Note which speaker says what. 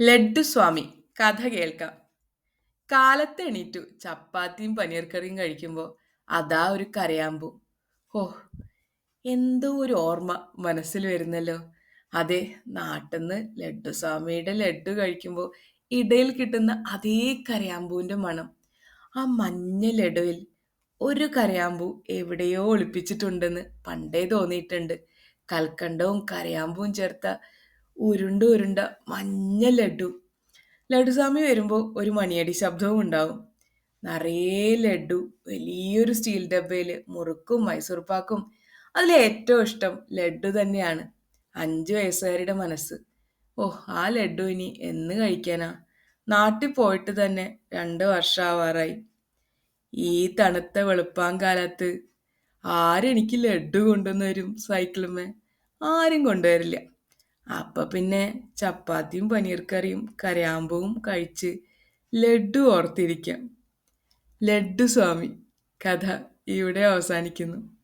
Speaker 1: ലഡ്ഡു സ്വാമി കഥ കേൾക്കാം. കാലത്ത് എണീറ്റു ചപ്പാത്തിയും പനീർക്കറിയും കഴിക്കുമ്പോൾ അതാ ഒരു കരയാമ്പു. ഓ എന്തോ ഒരു ഓർമ്മ മനസ്സിൽ വരുന്നല്ലോ. അതെ നാട്ടിന്ന് ലഡ്ഡു സ്വാമിയുടെ ലഡ്ഡു കഴിക്കുമ്പോൾ ഇടയിൽ കിട്ടുന്ന അതേ കരയാമ്പൂവിന്റെ മണം. ആ മഞ്ഞ ലഡുവിൽ ഒരു കരയാമ്പൂ എവിടെയോ ഒളിപ്പിച്ചിട്ടുണ്ടെന്ന് പണ്ടേ തോന്നിയിട്ടുണ്ട്. കൽക്കണ്ടവും കരയാമ്പൂവും ചേർത്ത ഉരുണ്ട ഉരുണ്ട മഞ്ഞ ലഡു. ലഡുസ്വാമി വരുമ്പോൾ ഒരു മണിയടി ശബ്ദവും ഉണ്ടാവും. നിറയെ ലഡു വലിയൊരു സ്റ്റീൽ ഡബ്ബയിൽ മുറുക്കും മൈസൂർ പാക്കും. അതിൽ ഏറ്റവും ഇഷ്ടം ലഡു തന്നെയാണ്. അഞ്ച് വയസ്സുകാരുടെ മനസ്സ്. ഓ ആ ലഡു ഇനി എന്ന് കഴിക്കാനാ? നാട്ടിൽ പോയിട്ട് തന്നെ രണ്ട് വർഷമാവാറായി ഈ തണുത്ത വെളുപ്പാങ്കാലത്ത് ആരെനിക്ക് ലഡു കൊണ്ടുവന്നു തരും സൈക്കിളുമേ ആരും കൊണ്ടുവരില്ല. അപ്പൊ പിന്നെ ചപ്പാത്തിയും പനീർ കറിയും കരയാമ്പവും കഴിച്ച് ലഡു ഓർത്തിരിക്കാം. ലഡു സ്വാമി കഥ ഇവിടെ അവസാനിക്കുന്നു.